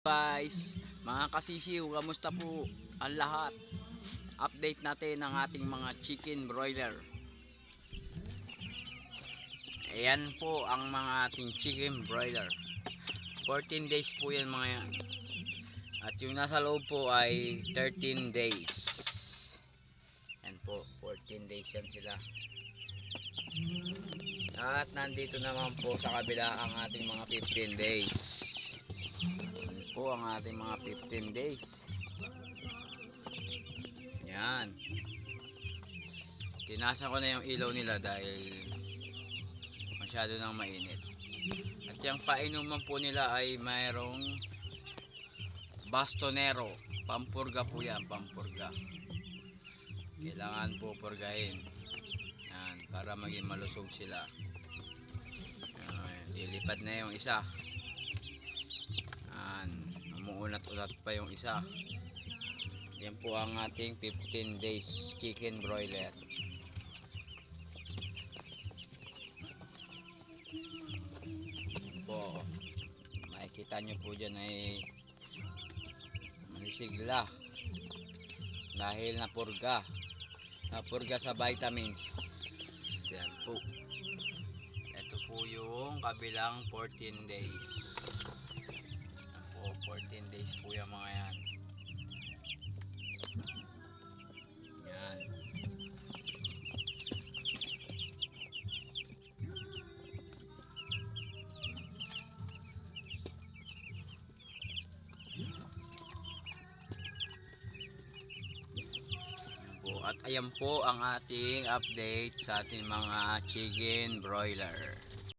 guys, mga kasisiw, kamusta po ang lahat? Update natin ang ating mga chicken broiler. Ayan po ang mga ating chicken broiler. 14 days po yan mga yan. At yung nasa loob po ay 13 days. Ayan po, 14 days yan sila. At nandito naman po sa kabila ang ating mga 15 days. Po ang ating mga 15 days. Yan. Tinasan ko na yung ilaw nila dahil masyado nang mainit. At yung painuman po nila ay mayroong bastonero. Pampurga po yan, pampurga. Kailangan po purgahin. Yan, para maging malusog sila. Yan, lilipad na yung isa. Umuunat-unat pa yung isa. Yan po ang ating 15 days chicken broiler. Po. Makikita nyo po dyan ay manisigla. Dahil napurga. Napurga sa vitamins. Yan po. Ito po yung kabilang 14 days. Po, 14 days po yung mga yan. Yan. At ayan po ang ating update sa ating mga chicken broiler.